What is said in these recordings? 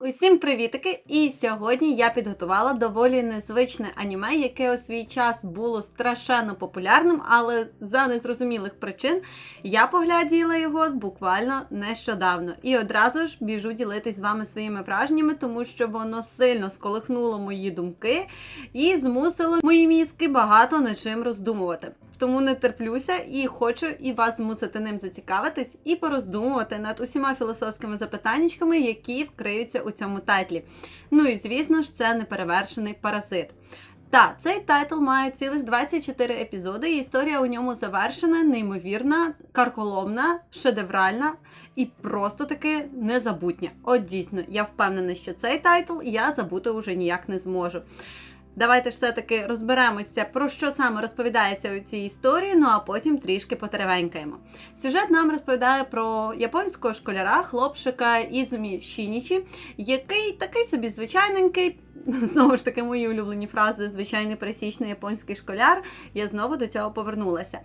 Усім привітики! І сьогодні я підготувала доволі незвичне аніме, яке у свій час було страшенно популярним, але за незрозумілих причин я погляділа його буквально нещодавно. І одразу ж біжу ділитись з вами своїми враженнями, тому що воно сильно сколихнуло мої думки і змусило мої мізки багато над чим роздумувати. Тому не терплюся і хочу і вас змусити ним зацікавитись і пороздумувати над усіма філософськими запитаннячками, які вкриються у цьому тайтлі. Ну і звісно ж, це неперевершений паразит. Та цей тайтл має цілих 24 епізоди, і історія у ньому завершена, неймовірна, карколомна, шедевральна і просто таки незабутня. От дійсно, я впевнена, що цей тайтл я забути уже ніяк не зможу. Давайте ж все-таки розберемося, про що саме розповідається у цій історії, ну а потім трішки потеревенькаємо. Сюжет нам розповідає про японського школяра, хлопчика Ізумі Шінічі, який такий собі звичайненький. Знову ж таки, мої улюблені фрази звичайний пересічний японський школяр. Я знову до цього повернулася.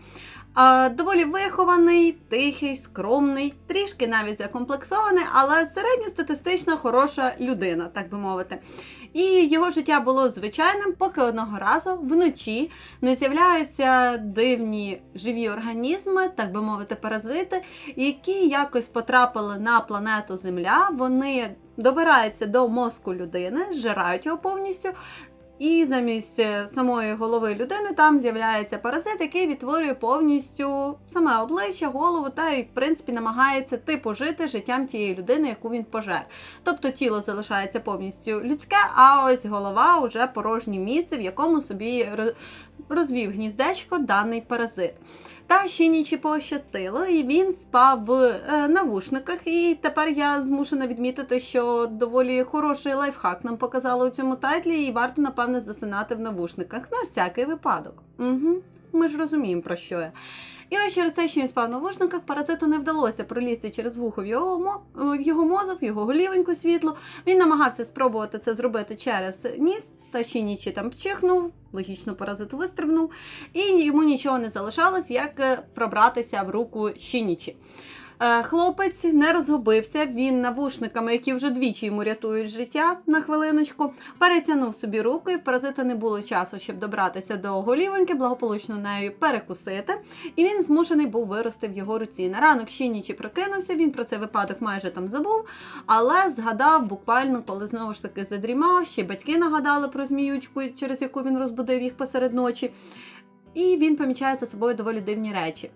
А, доволі вихований, тихий, скромний, трішки навіть закомплексований, але середньостатистично хороша людина, так би мовити. І його життя було звичайним, поки одного разу вночі не з'являються дивні живі організми, так би мовити, паразити, які якось потрапили на планету Земля. Вони добираються до мозку людини, зжирають його повністю. І замість е, самої голови людини там з'являється паразит, який відтворює повністю саме обличчя, голову та і, в принципі, намагається типу жити життям тієї людини, яку він пожер. Тобто тіло залишається повністю людське, а ось голова вже порожнє місце, в якому собі розвів гніздечко даний паразит. Та ще нічі пощастило, і він спав в е, навушниках. І тепер я змушена відмітити, що доволі хороший лайфхак нам показали у цьому тайтлі, і варто, напевне, засинати в навушниках на всякий випадок. Угу. Ми ж розуміємо, про що я. І ось через те, що він спав в навушниках, паразиту не вдалося пролізти через вухо в його в його мозок, в його голівеньку світло. Він намагався спробувати це зробити через ніс, та ще нічі там пчихнув, логічно паразит вистрибнув, і йому нічого не залишалось, як е, пробратися в руку Щінічі. Е, хлопець не розгубився, він навушниками, які вже двічі йому рятують життя на хвилиночку, перетягнув собі руку, і в паразита не було часу, щоб добратися до голівоньки, благополучно нею перекусити. І він змушений був вирости в його руці. На ранок ще нічі прокинувся, він про цей випадок майже там забув, але згадав буквально, коли знову ж таки задрімав, ще батьки нагадали про зміючку, через яку він розбудив їх посеред ночі. І він помічає за собою доволі дивні речі.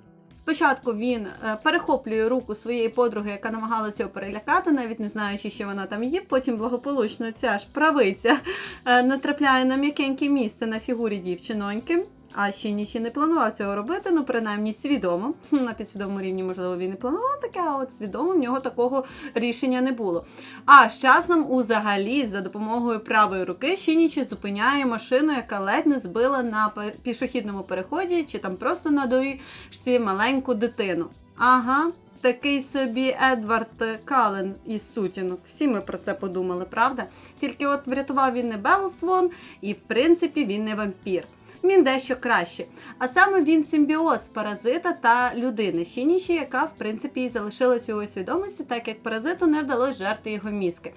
Спочатку він е, перехоплює руку своєї подруги, яка намагалася його перелякати, навіть не знаючи, що вона там є. Потім благополучно ця ж правиця е, натрапляє на м'якеньке місце на фігурі дівчиноньки. А ще нічі не планував цього робити, ну принаймні свідомо. На підсвідомому рівні, можливо, він і планував таке, а от свідомо в нього такого рішення не було. А з часом, узагалі, за допомогою правої руки, Шінічі зупиняє машину, яка ледь не збила на пішохідному переході, чи там просто на доріжці маленьку дитину. Ага. Такий собі Едвард Кален із сутінок. Всі ми про це подумали, правда? Тільки от врятував він не Белсвон, і в принципі він не вампір він дещо краще. А саме він симбіоз паразита та людини, Щініші, яка в принципі залишилась у свідомості, так як паразиту не вдалося жерти його мізки.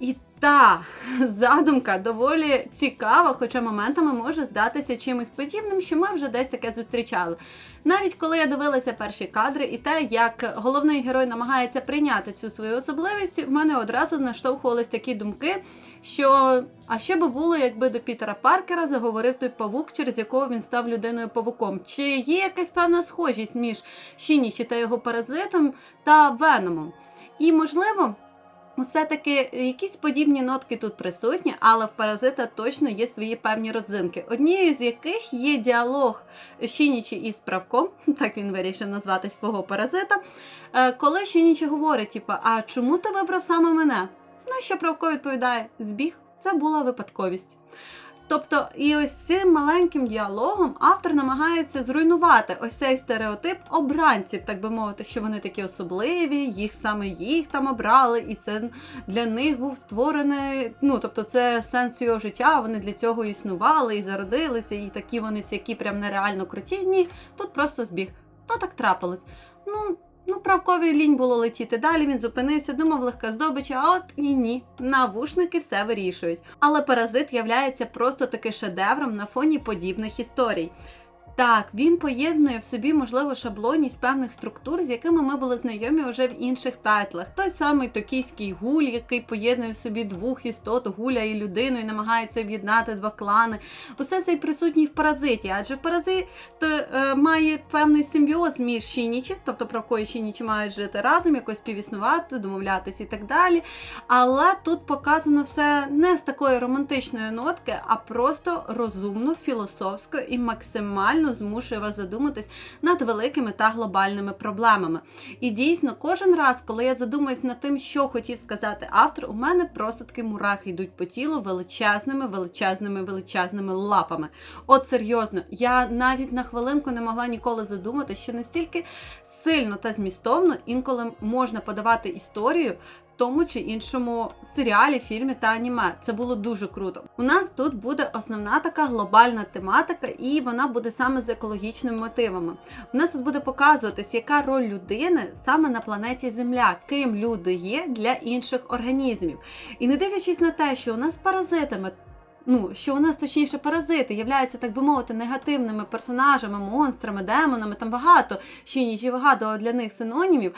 І та задумка доволі цікава, хоча моментами може здатися чимось подібним, що ми вже десь таке зустрічали. Навіть коли я дивилася перші кадри, і те, як головний герой намагається прийняти цю свою особливість, в мене одразу наштовхувались такі думки, що а що би було, якби до Пітера Паркера заговорив той павук, через якого він став людиною павуком? Чи є якась певна схожість між Шінічі та його паразитом та Веномом? І можливо. Все-таки якісь подібні нотки тут присутні, але в паразита точно є свої певні родзинки. Однією з яких є діалог Шінічі із правком, так він вирішив назвати свого паразита. Е, коли Шінічі говорить, типу, а чому ти вибрав саме мене? Ну що правко відповідає: збіг, це була випадковість. Тобто, і ось цим маленьким діалогом автор намагається зруйнувати ось цей стереотип обранців, так би мовити, що вони такі особливі, їх саме їх там обрали, і це для них був створений. Ну тобто, це сенс його життя. Вони для цього існували і зародилися, і такі вони які прям нереально круті. Ні, тут просто збіг. Ну так трапилось. Ну Ну, правковій лінь було летіти далі. Він зупинився, думав легка здобич, а от і ні. Навушники все вирішують. Але паразит являється просто таки шедевром на фоні подібних історій. Так, він поєднує в собі, можливо, шаблонність певних структур, з якими ми були знайомі вже в інших тайтлах. Той самий токійський гуль, який поєднує в собі двох істот, гуля і людину, і намагається об'єднати два клани. Усе це й присутній в паразиті, адже паразит е, має певний симбіоз між Шінічі, тобто правко і Шінічі мають жити разом, якось співіснувати, домовлятися і так далі. Але тут показано все не з такої романтичної нотки, а просто розумно, філософсько і максимально змушує вас задуматись над великими та глобальними проблемами. І дійсно, кожен раз, коли я задумуюсь над тим, що хотів сказати автор, у мене просто такі мурахи йдуть по тілу величезними, величезними, величезними лапами. От серйозно, я навіть на хвилинку не могла ніколи задумати, що настільки сильно та змістовно інколи можна подавати історію тому чи іншому серіалі, фільмі та аніме. Це було дуже круто. У нас тут буде основна така глобальна тематика, і вона буде саме з екологічними мотивами. У нас тут буде показуватись, яка роль людини саме на планеті Земля, ким люди є для інших організмів. І не дивлячись на те, що у нас паразитами. Ну, що у нас точніше паразити являються, так би мовити, негативними персонажами, монстрами, демонами, там багато ще ніж багато для них синонімів.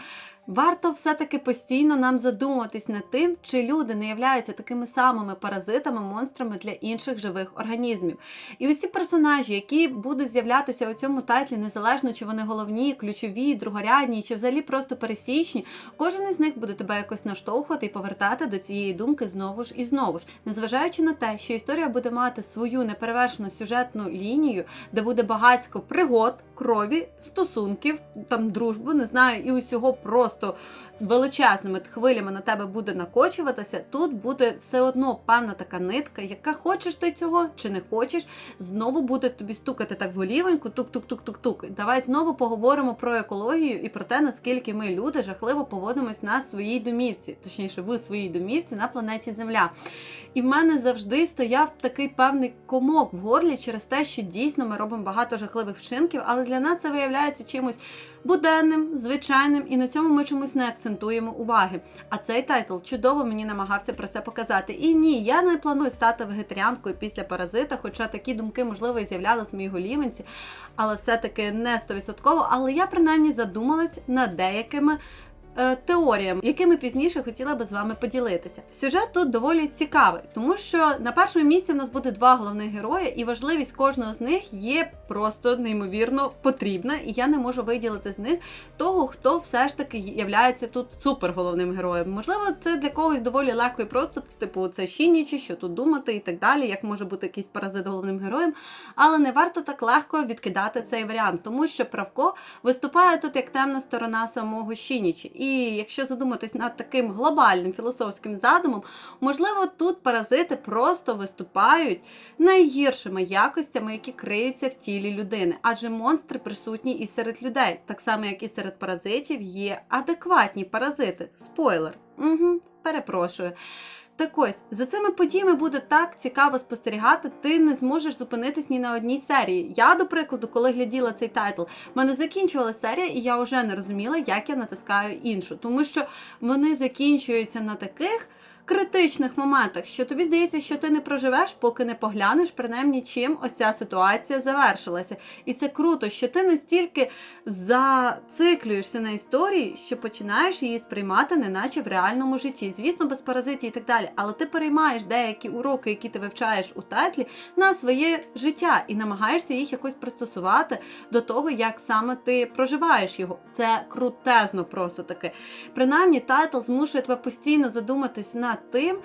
Варто все-таки постійно нам задуматись над тим, чи люди не являються такими самими паразитами, монстрами для інших живих організмів. І усі персонажі, які будуть з'являтися у цьому тайтлі, незалежно чи вони головні, ключові, другорядні, чи взагалі просто пересічні, кожен із них буде тебе якось наштовхувати і повертати до цієї думки знову ж і знову ж, незважаючи на те, що історія буде мати свою неперевершену сюжетну лінію, де буде багатько пригод, крові, стосунків, там дружби, не знаю, і усього просто просто величезними хвилями на тебе буде накочуватися, тут буде все одно певна така нитка, яка хочеш ти цього чи не хочеш, знову буде тобі стукати так голівеньку, тук-тук-тук-тук-тук. Давай знову поговоримо про екологію і про те, наскільки ми, люди, жахливо поводимось на своїй домівці, точніше, в своїй домівці на планеті Земля. І в мене завжди стояв такий певний комок в горлі через те, що дійсно ми робимо багато жахливих вчинків, але для нас це виявляється чимось буденним, звичайним, і на цьому ми чомусь не акцентуємо уваги. А цей тайтл чудово мені намагався про це показати. І ні, я не планую стати вегетаріанкою після паразита, хоча такі думки, можливо, і з'являлись в моїй голівенці, але все-таки не 100%. Але я принаймні задумалась над деякими теоріям, якими пізніше хотіла би з вами поділитися. Сюжет тут доволі цікавий, тому що на першому місці в нас буде два головних герої, і важливість кожного з них є просто неймовірно потрібна, і я не можу виділити з них того, хто все ж таки являється тут супер головним героєм. Можливо, це для когось доволі легко і просто, типу, це Шінічі, що тут думати і так далі, як може бути якийсь паразит головним героєм. Але не варто так легко відкидати цей варіант, тому що Правко виступає тут як темна сторона самого Шінічі. І якщо задуматись над таким глобальним філософським задумом, можливо, тут паразити просто виступають найгіршими якостями, які криються в тілі людини, адже монстри присутні і серед людей, так само як і серед паразитів є адекватні паразити. Спойлер. Угу, Перепрошую. Так ось за цими подіями буде так цікаво спостерігати, ти не зможеш зупинитись ні на одній серії. Я, до прикладу, коли гляділа цей тайтл, мене закінчувала серія, і я вже не розуміла, як я натискаю іншу, тому що вони закінчуються на таких критичних моментах, що тобі здається, що ти не проживеш, поки не поглянеш, принаймні, чим ось ця ситуація завершилася. І це круто, що ти настільки зациклюєшся на історії, що починаєш її сприймати, неначе в реальному житті. Звісно, без паразитів і так далі. Але ти переймаєш деякі уроки, які ти вивчаєш у тайтлі, на своє життя і намагаєшся їх якось пристосувати до того, як саме ти проживаєш його. Це крутезно просто таке. Принаймні, тайтл змушує тебе постійно задуматись над тим,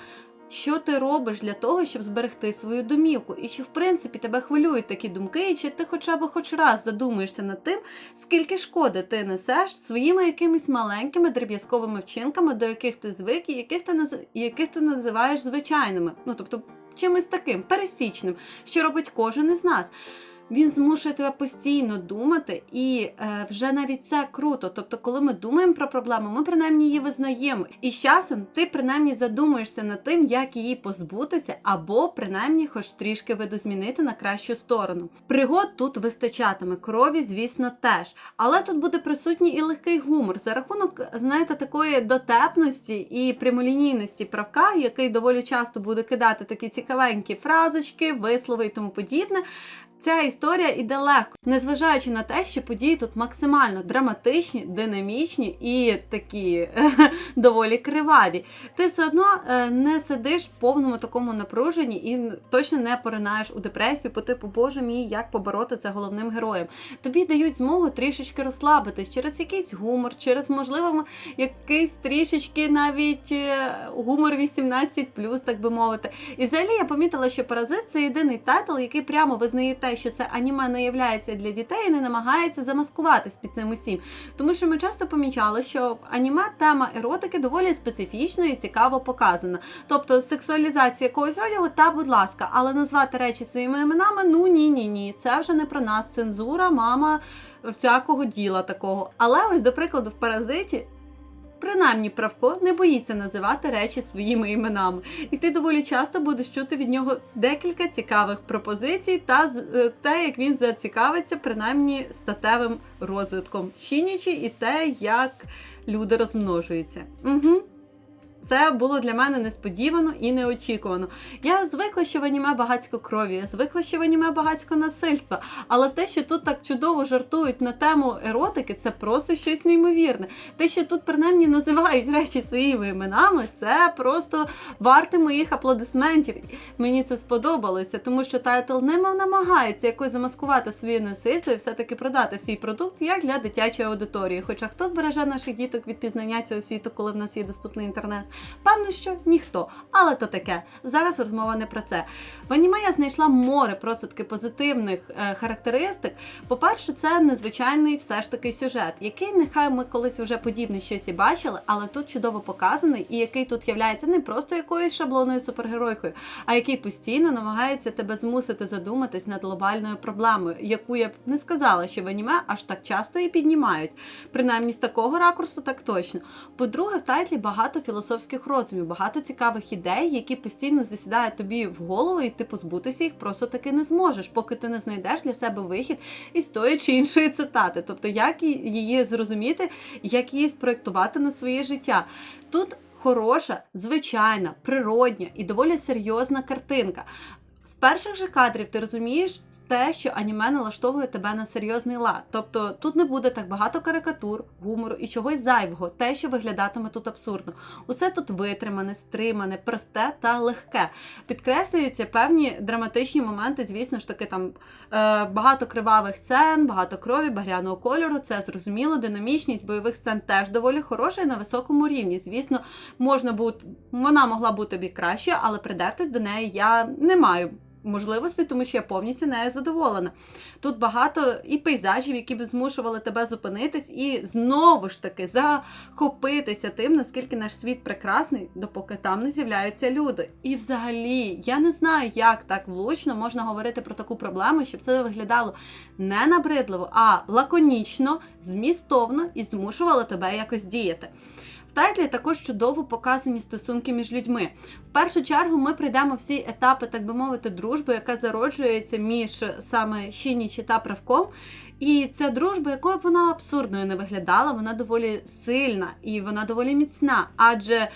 що ти робиш для того, щоб зберегти свою домівку, і чи в принципі тебе хвилюють такі думки, і чи ти хоча б хоч раз задумаєшся над тим, скільки шкоди ти несеш своїми якимись маленькими дріб'язковими вчинками, до яких ти звик, і яких ти наз... яких ти називаєш звичайними. Ну тобто чимось таким пересічним, що робить кожен із нас. Він змушує тебе постійно думати, і е, вже навіть це круто. Тобто, коли ми думаємо про проблему, ми принаймні її визнаємо. І з часом ти принаймні задумуєшся над тим, як її позбутися, або принаймні хоч трішки видозмінити на кращу сторону. Пригод тут вистачатиме, крові, звісно, теж. Але тут буде присутній і легкий гумор за рахунок, знаєте, такої дотепності і прямолінійності правка, який доволі часто буде кидати такі цікавенькі фразочки, вислови і тому подібне. Ця історія іде легко, незважаючи на те, що події тут максимально драматичні, динамічні і такі доволі криваві. Ти все одно е, не сидиш в повному такому напруженні і точно не поринаєш у депресію по типу, боже мій, як побороти це головним героєм. Тобі дають змогу трішечки розслабитись через якийсь гумор, через можливо якийсь трішечки навіть е, гумор 18+, так би мовити. І взагалі я помітила, що паразит це єдиний тайтл, який прямо визнає те, що це аніме не являється для дітей і не намагається замаскуватись під цим усім. Тому що ми часто помічали, що в аніме тема еротики доволі специфічно і цікаво показана. Тобто сексуалізація якогось одягу, та будь ласка, але назвати речі своїми іменами ну ні, ні, ні. Це вже не про нас. Цензура, мама всякого діла такого. Але ось, до прикладу, в паразиті. Принаймні Правко не боїться називати речі своїми іменами, і ти доволі часто будеш чути від нього декілька цікавих пропозицій та е, те, як він зацікавиться, принаймні статевим розвитком щінічі і те, як люди розмножуються. Угу. Це було для мене несподівано і неочікувано. Я звикла, що в аніме багатько крові, я звикла, що в аніме багатько насильства. Але те, що тут так чудово жартують на тему еротики, це просто щось неймовірне. Те, що тут принаймні називають речі своїми іменами, це просто варте моїх аплодисментів. Мені це сподобалося, тому що тайтл не намагається якось замаскувати своє насильство і все-таки продати свій продукт як для дитячої аудиторії. Хоча хто збереже наших діток від пізнання цього світу, коли в нас є доступний інтернет? Певно, що ніхто. Але то таке. Зараз розмова не про це. В аніме я знайшла море просто таки позитивних е, характеристик. По-перше, це незвичайний все ж таки сюжет, який нехай ми колись вже подібне щось і бачили, але тут чудово показаний, і який тут являється не просто якоюсь шаблонною супергеройкою, а який постійно намагається тебе змусити задуматись над глобальною проблемою, яку я б не сказала, що в аніме аж так часто і піднімають. Принаймні з такого ракурсу, так точно. По-друге, в тайтлі багато філософських розумів, багато цікавих ідей, які постійно засідають тобі в голову, і ти позбутися їх просто таки не зможеш, поки ти не знайдеш для себе вихід із тої чи іншої цитати. Тобто, як її зрозуміти, як її спроектувати на своє життя. Тут хороша, звичайна, природня і доволі серйозна картинка. З перших же кадрів ти розумієш. Те, що аніме налаштовує тебе на серйозний лад. Тобто тут не буде так багато карикатур, гумору і чогось зайвого, те, що виглядатиме тут абсурдно. Усе тут витримане, стримане, просте та легке. Підкреслюються певні драматичні моменти, звісно ж таки, там е, багато кривавих сцен, багато крові, багряного кольору. Це зрозуміло, динамічність бойових сцен теж доволі хороша і на високому рівні. Звісно, можна бути, вона могла бути б і кращою, але придертись до неї я не маю. Можливості, тому що я повністю нею задоволена. Тут багато і пейзажів, які б змушували тебе зупинитись, і знову ж таки захопитися тим, наскільки наш світ прекрасний, допоки там не з'являються люди. І взагалі, я не знаю, як так влучно можна говорити про таку проблему, щоб це виглядало не набридливо, а лаконічно, змістовно і змушувало тебе якось діяти. Тайтлі також чудово показані стосунки між людьми. В першу чергу ми пройдемо всі етапи, так би мовити, дружби, яка зароджується між саме Шінічі та Правком. І ця дружба, якою б вона абсурдною не виглядала, вона доволі сильна і вона доволі міцна. Адже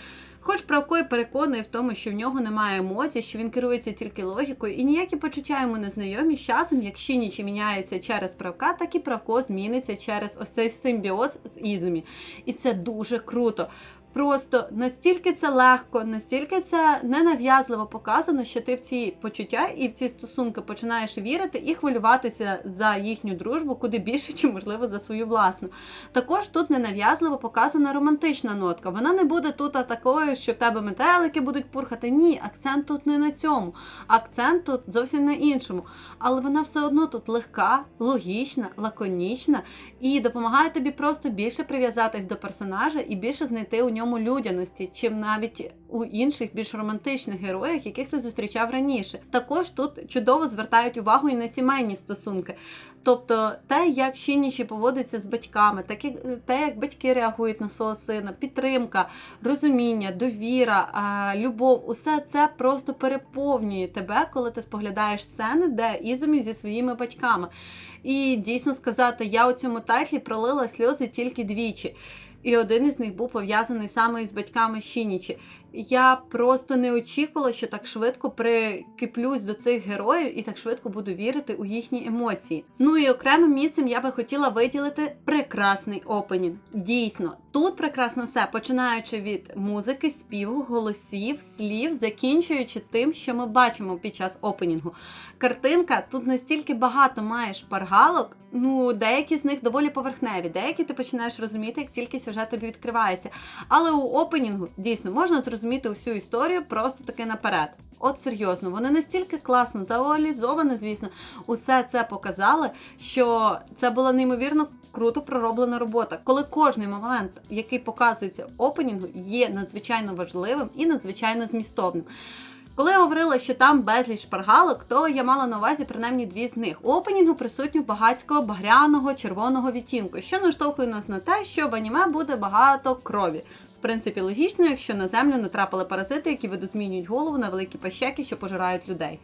Хоч Правко і переконує в тому, що в нього немає емоцій, що він керується тільки логікою, і ніякі почуття йому не знайомі з часом, як ніч міняється через правка, так і правко зміниться через ось цей симбіоз з Ізумі. І це дуже круто. Просто настільки це легко, настільки це ненав'язливо показано, що ти в ці почуття і в ці стосунки починаєш вірити і хвилюватися за їхню дружбу куди більше, чи можливо за свою власну. Також тут ненав'язливо показана романтична нотка. Вона не буде тут такою, що в тебе метелики будуть пурхати. Ні, акцент тут не на цьому. Акцент тут зовсім на іншому. Але вона все одно тут легка, логічна, лаконічна і допомагає тобі просто більше прив'язатись до персонажа і більше знайти у ньому ньому людяності, чим навіть у інших більш романтичних героях, яких ти зустрічав раніше. Також тут чудово звертають увагу і на сімейні стосунки. Тобто те, як Шінічі поводиться з батьками, так як те, як батьки реагують на свого сина, підтримка, розуміння, довіра, а, любов, усе це просто переповнює тебе, коли ти споглядаєш сцени, де Ізумі зі своїми батьками. І дійсно сказати, я у цьому тайтлі пролила сльози тільки двічі. І один із них був пов'язаний саме із батьками Шінічі. Я просто не очікувала, що так швидко прикиплюсь до цих героїв і так швидко буду вірити у їхні емоції. Ну і окремим місцем я би хотіла виділити прекрасний опенінг. Дійсно, тут прекрасно все, починаючи від музики, співу, голосів, слів, закінчуючи тим, що ми бачимо під час опенінгу. Картинка тут настільки багато має шпаргалок. Ну, деякі з них доволі поверхневі, деякі ти починаєш розуміти, як тільки сюжет тобі відкривається. Але у опенінгу дійсно можна зрозуміти всю історію просто таки наперед. От серйозно, вони настільки класно завуалізовані, звісно, усе це показали, що це була неймовірно круто пророблена робота. Коли кожний момент, який показується в опенінгу, є надзвичайно важливим і надзвичайно змістовним. Коли я говорила, що там безліч шпаргалок, то я мала на увазі принаймні дві з них. У опенінгу присутню багатського багряного червоного відтінку, що наштовхує нас на те, що в аніме буде багато крові. В принципі, логічно, якщо на землю натрапили паразити, які видозмінюють голову на великі пащеки, що пожирають людей.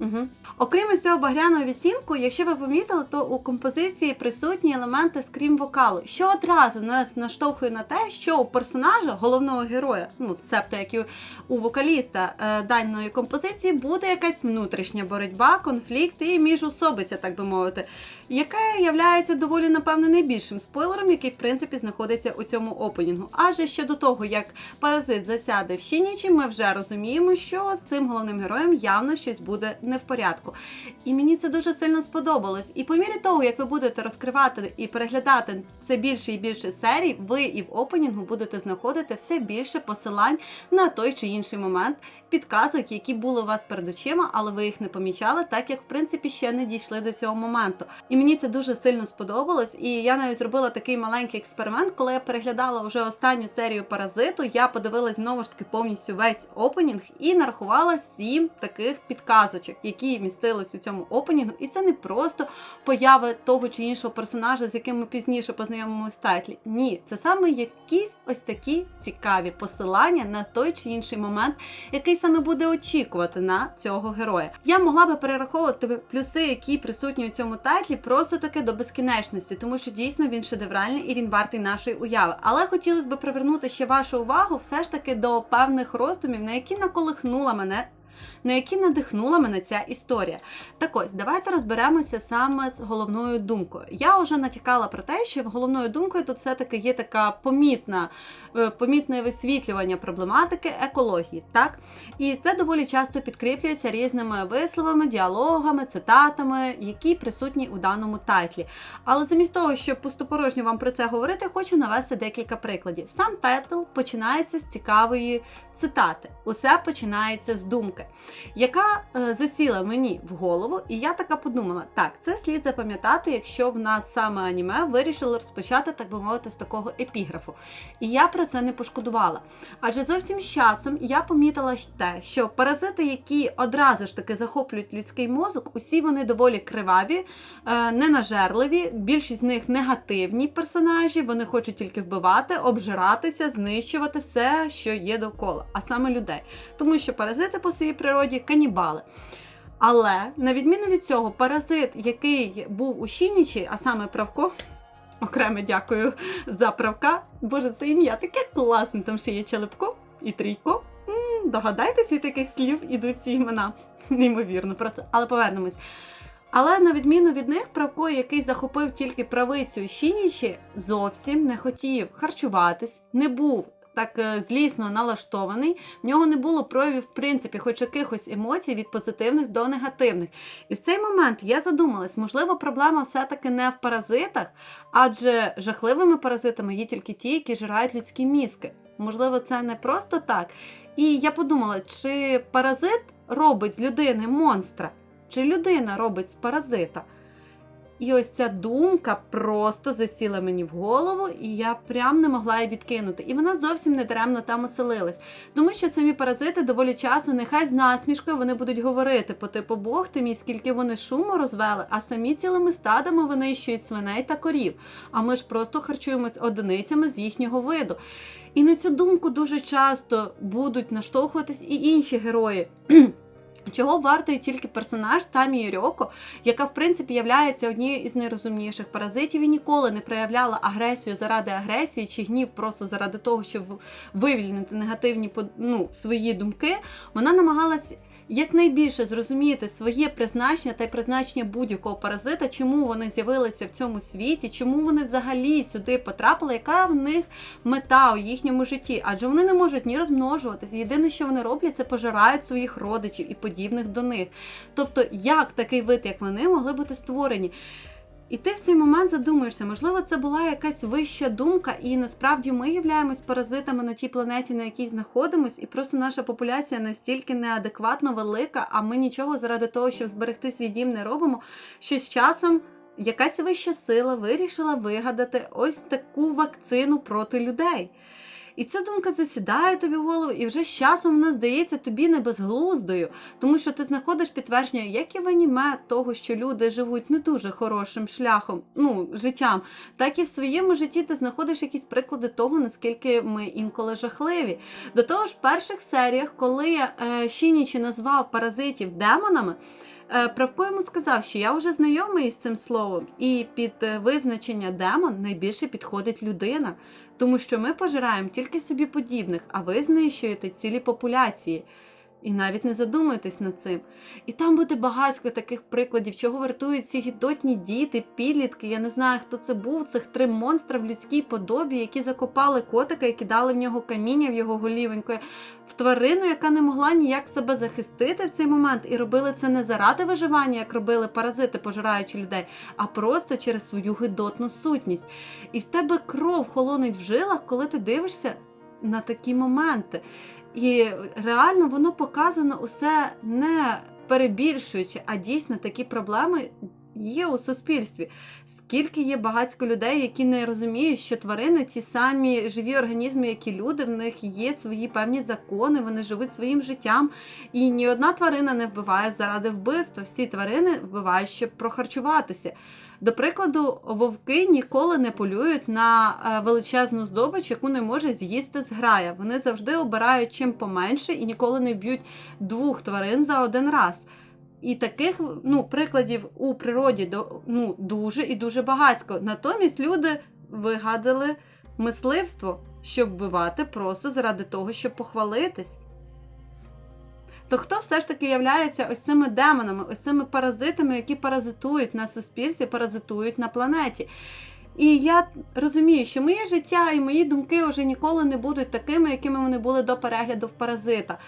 Угу. Окрім цього багряного відтінку, якщо ви помітили, то у композиції присутні елементи скрім вокалу, що одразу нас наштовхує на те, що у персонажа, головного героя, ну цебто як і у вокаліста е, даної композиції, буде якась внутрішня боротьба, конфлікт і міжособиця, так би мовити, яка є доволі, напевно, найбільшим спойлером, який в принципі знаходиться у цьому опенінгу. Адже ще до того, як паразит засяде в Шінічі, ми вже розуміємо, що з цим головним героєм явно щось буде не в порядку. І мені це дуже сильно сподобалось. І по мірі того, як ви будете розкривати і переглядати все більше і більше серій, ви і в опенінгу будете знаходити все більше посилань на той чи інший момент, підказок, які були у вас перед очима, але ви їх не помічали, так як в принципі ще не дійшли до цього моменту. І мені це дуже сильно сподобалось. І я навіть зробила такий маленький експеримент, коли я переглядала вже останню серію паразиту. Я подивилась знову ж таки повністю весь опенінг і нарахувала сім таких підказочок, які містились у цьому опенінгу. І це не просто появи того чи іншого персонажа, з яким ми пізніше познайомимося тайтлі. Ні, це саме якісь ось такі цікаві посилання на той чи інший момент, який саме буде очікувати на цього героя. Я могла би перераховувати плюси, які присутні у цьому тайтлі, просто таки до безкінечності, тому що дійсно він шедевральний і він вартий нашої уяви. Але хотілося б привернути ще вашу увагу все ж таки до певних роздумів, на які наколихнула мене на які надихнула мене ця історія. Так ось, давайте розберемося саме з головною думкою. Я вже натякала про те, що головною думкою тут все-таки є така помітна, е, помітне висвітлювання проблематики екології. так? І це доволі часто підкріплюється різними висловами, діалогами, цитатами, які присутні у даному тайтлі. Але замість того, щоб пустопорожньо вам про це говорити, хочу навести декілька прикладів. Сам тайтл починається з цікавої цитати. Усе починається з думки яка е, засіла мені в голову, і я така подумала: так, це слід запам'ятати, якщо в нас саме аніме вирішили розпочати, так би мовити, з такого епіграфу. І я про це не пошкодувала. Адже зовсім з часом я помітила те, що паразити, які одразу ж таки захоплюють людський мозок, усі вони доволі криваві, е, ненажерливі, більшість з них негативні персонажі, вони хочуть тільки вбивати, обжиратися, знищувати все, що є довкола, а саме людей. Тому що паразити по своїй природі канібали. Але, на відміну від цього, паразит, який був у Шінічі, а саме правко, окремо дякую за правка. Боже, це ім'я таке класне, там ще є Челепко і Трійко. М-м, догадайтесь, від яких слів ідуть ці імена. Неймовірно, про це. Але повернемось. Але на відміну від них, правко, який захопив тільки правицю Шінічі, зовсім не хотів харчуватись, не був так е, злісно налаштований, в нього не було проявів, в принципі, хоч якихось емоцій від позитивних до негативних. І в цей момент я задумалась, можливо, проблема все-таки не в паразитах, адже жахливими паразитами є тільки ті, які жирають людські мізки. Можливо, це не просто так. І я подумала, чи паразит робить з людини монстра, чи людина робить з паразита. І ось ця думка просто засіла мені в голову, і я прям не могла її відкинути. І вона зовсім не даремно там оселилась. Тому що самі паразити доволі часто, нехай з насмішкою вони будуть говорити по типу Бог ти мій, скільки вони шуму розвели, а самі цілими стадами винищують свиней та корів. А ми ж просто харчуємось одиницями з їхнього виду. І на цю думку дуже часто будуть наштовхуватись і інші герої. Чого вартує тільки персонаж Тамі Юрьоко, яка в принципі являється однією із найрозумніших паразитів і ніколи не проявляла агресію заради агресії чи гнів просто заради того, щоб вивільнити негативні ну, свої думки. Вона намагалась якнайбільше зрозуміти своє призначення та й призначення будь-якого паразита, чому вони з'явилися в цьому світі, чому вони взагалі сюди потрапили, яка в них мета у їхньому житті, адже вони не можуть ні розмножуватися. Єдине, що вони роблять, це пожирають своїх родичів і подібних до них. Тобто, як такий вид, як вони, могли бути створені? І ти в цей момент задумаєшся, можливо, це була якась вища думка, і насправді ми являємось паразитами на тій планеті, на якій знаходимось, і просто наша популяція настільки неадекватно велика, а ми нічого заради того, щоб зберегти свій дім, не робимо. Що з часом якась вища сила вирішила вигадати ось таку вакцину проти людей. І ця думка засідає тобі в голову, і вже з часом вона здається тобі не безглуздою, тому що ти знаходиш підтвердження, як і в аніме того, що люди живуть не дуже хорошим шляхом, ну, життям, так і в своєму житті ти знаходиш якісь приклади того, наскільки ми інколи жахливі. До того ж, в перших серіях, коли е, Шінічі назвав паразитів демонами. Е, Правко йому сказав, що я вже знайомий з цим словом, і під е, визначення демон найбільше підходить людина, тому що ми пожираємо тільки собі подібних, а ви знищуєте цілі популяції. І навіть не задумуєтесь над цим. І там буде багатько таких прикладів, чого вартують ці гідотні діти, підлітки. Я не знаю, хто це був. Цих три монстра в людській подобі, які закопали котика і кидали в нього каміння в його голівенько, в тварину, яка не могла ніяк себе захистити в цей момент, і робили це не заради виживання, як робили паразити, пожираючи людей, а просто через свою гидотну сутність. І в тебе кров холонить в жилах, коли ти дивишся на такі моменти. І реально воно показано усе не перебільшуючи, а дійсно такі проблеми є у суспільстві. Скільки є багатько людей, які не розуміють, що тварини ті самі живі організми, як і люди, в них є свої певні закони, вони живуть своїм життям. І ні одна тварина не вбиває заради вбивства. Всі тварини вбивають, щоб прохарчуватися. До прикладу, вовки ніколи не полюють на е, величезну здобич, яку не може з'їсти зграя. Вони завжди обирають чим поменше і ніколи не б'ють двох тварин за один раз. І таких ну, прикладів у природі ну, дуже і дуже багатько. Натомість люди вигадали мисливство, щоб вбивати просто заради того, щоб похвалитись. То хто все ж таки являється ось цими демонами, ось цими паразитами, які паразитують на суспільстві, паразитують на планеті? І я розумію, що моє життя і мої думки вже ніколи не будуть такими, якими вони були до перегляду в паразита.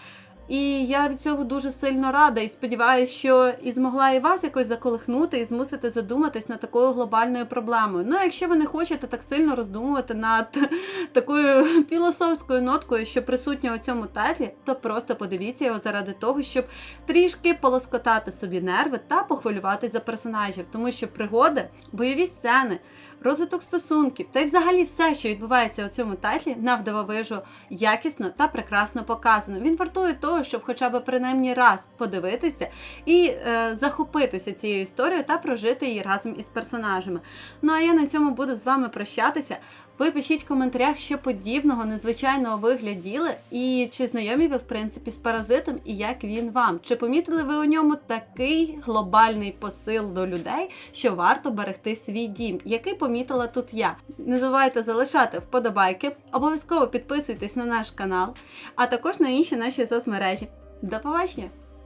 І я від цього дуже сильно рада і сподіваюся, що і змогла і вас якось заколихнути і змусити задуматись над такою глобальною проблемою. Ну, якщо ви не хочете так сильно роздумувати над такою філософською ноткою, що присутня у цьому тайтлі, то просто подивіться його заради того, щоб трішки полоскотати собі нерви та похвилюватись за персонажів, тому що пригоди, бойові сцени, розвиток стосунків та й взагалі все, що відбувається у цьому тайтлі, навдововижу якісно та прекрасно показано. Він вартує того, щоб хоча б принаймні раз подивитися і е, захопитися цією історією та прожити її разом із персонажами. Ну а я на цьому буду з вами прощатися. Ви пишіть в коментарях, що подібного незвичайного ви гляділи, і чи знайомі ви в принципі з паразитом, і як він вам? Чи помітили ви у ньому такий глобальний посил до людей, що варто берегти свій дім, який помітила тут я? Не забувайте залишати вподобайки, обов'язково підписуйтесь на наш канал, а також на інші наші соцмережі. До побачення!